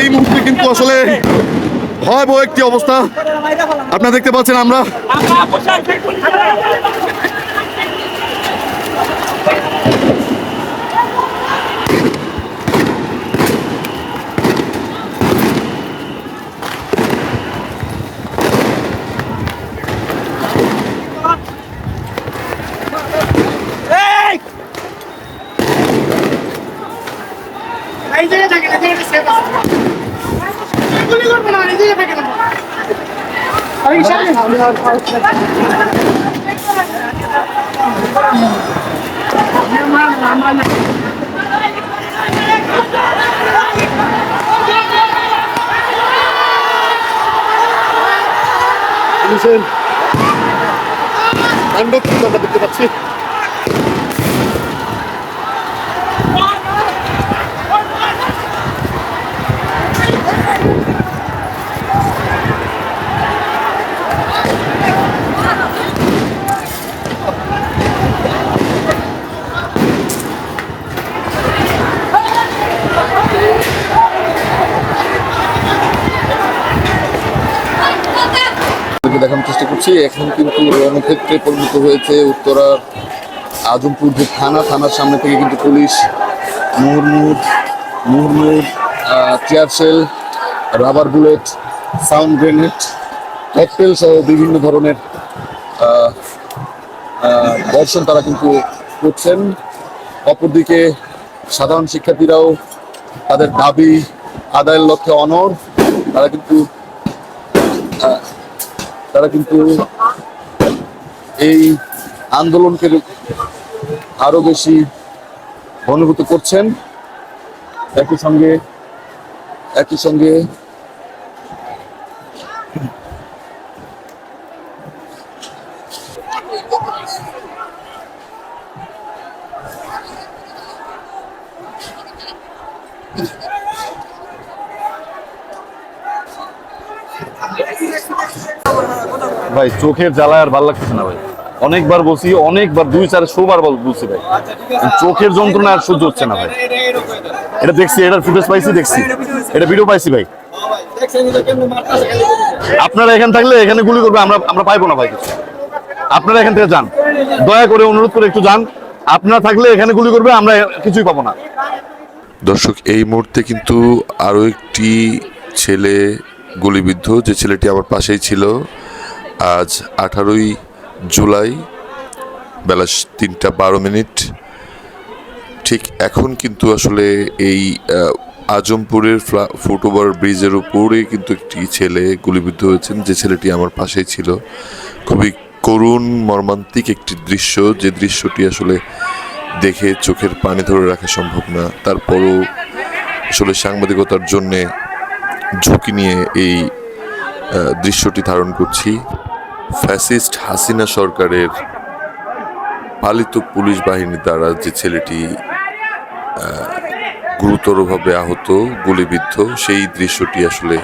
এই মুহূর্তে কিন্তু আসলে ভয়াবহ একটি অবস্থা। আপনারা দেখতে পাচ্ছেন আমরা এই জায়গায় থাকেন এই জায়গাটা সেফ আছে গুলি করব না এই জায়গায় থাকেন আমি সামনে পুলিশের তাণ্ডব কিন্তু আমরা দেখতে পাচ্ছি আপনাকে দেখানোর চেষ্টা করছি, এখন কিন্তু রণক্ষেত্রে পরিণত হয়েছে উত্তরার আজমপুর যে থানা, থানার সামনে থেকে কিন্তু পুলিশ মুহুর্মুহ মুহুর্মুহ tear shell rubber bullet, sound grenade, cocktail সহ বিভিন্ন ধরনের বর্ষণ তারা কিন্তু করছেন। অপরদিকে সাধারণ শিক্ষার্থীরাও তাদের দাবি আদায়ের লক্ষ্যে অনর তারা কিন্তু তারা কিন্তু এই আন্দোলনকে আরও বেশি অনুভূত করছেন। একই সঙ্গে একই সঙ্গে ভাই, চোখের জ্বালায় আর ভালো লাগতেছে না ভাই। অনেকবার বলছি, অনেকবার, দুই চার, শোবার বল বলছি ভাই। চোখের যন্ত্রণা আর সহ্য হচ্ছে না ভাই। এটা দেখছি, এটার ফুটেজ পাইছি, দেখছি। এটা ভিডিও পাইছি ভাই। আপনারা এখানে থাকলে এখানে গুলি করবে, আমরা আমরা পাইবো না ভাই কিছু। আপনারা এখান থেকে যান। দয়া করে অনুরোধ করে একটু যান। আপনারা থাকলে এখানে গুলি করবে, আমরা কিছুই পাবো না। দর্শক, এই মুহূর্তে কিন্তু আরও একটি ছেলে গুলিবিদ্ধ যে ছেলেটি আমার পাশেই ছিল, আজ আঠারোই জুলাই বেলা তিনটা বারো মিনিট। ঠিক এখন কিন্তু আসলে এই আজমপুরের ফ্লা- ফুটওভার ব্রিজের উপরে কিন্তু একটি ছেলে গুলিবিদ্ধ হয়েছেন, যে ছেলেটি আমার পাশেই ছিল। খুবই করুণ, মর্মান্তিক একটি দৃশ্য, যে দৃশ্যটি আসলে দেখে চোখের পানি ধরে রাখা সম্ভব না। তারপরও আসলে সাংবাদিকতার জন্যে ঝুঁকি নিয়ে এই দৃশ্যটি ধারণ করছি। ফ্যাসিস্ট হাসিনা সরকারের পালিত পুলিশ বাহিনী দ্বারা যে ছেলেটি গুরুতরভাবে আহত, গুলিবিদ্ধ, সেই দৃশ্যটি আসলে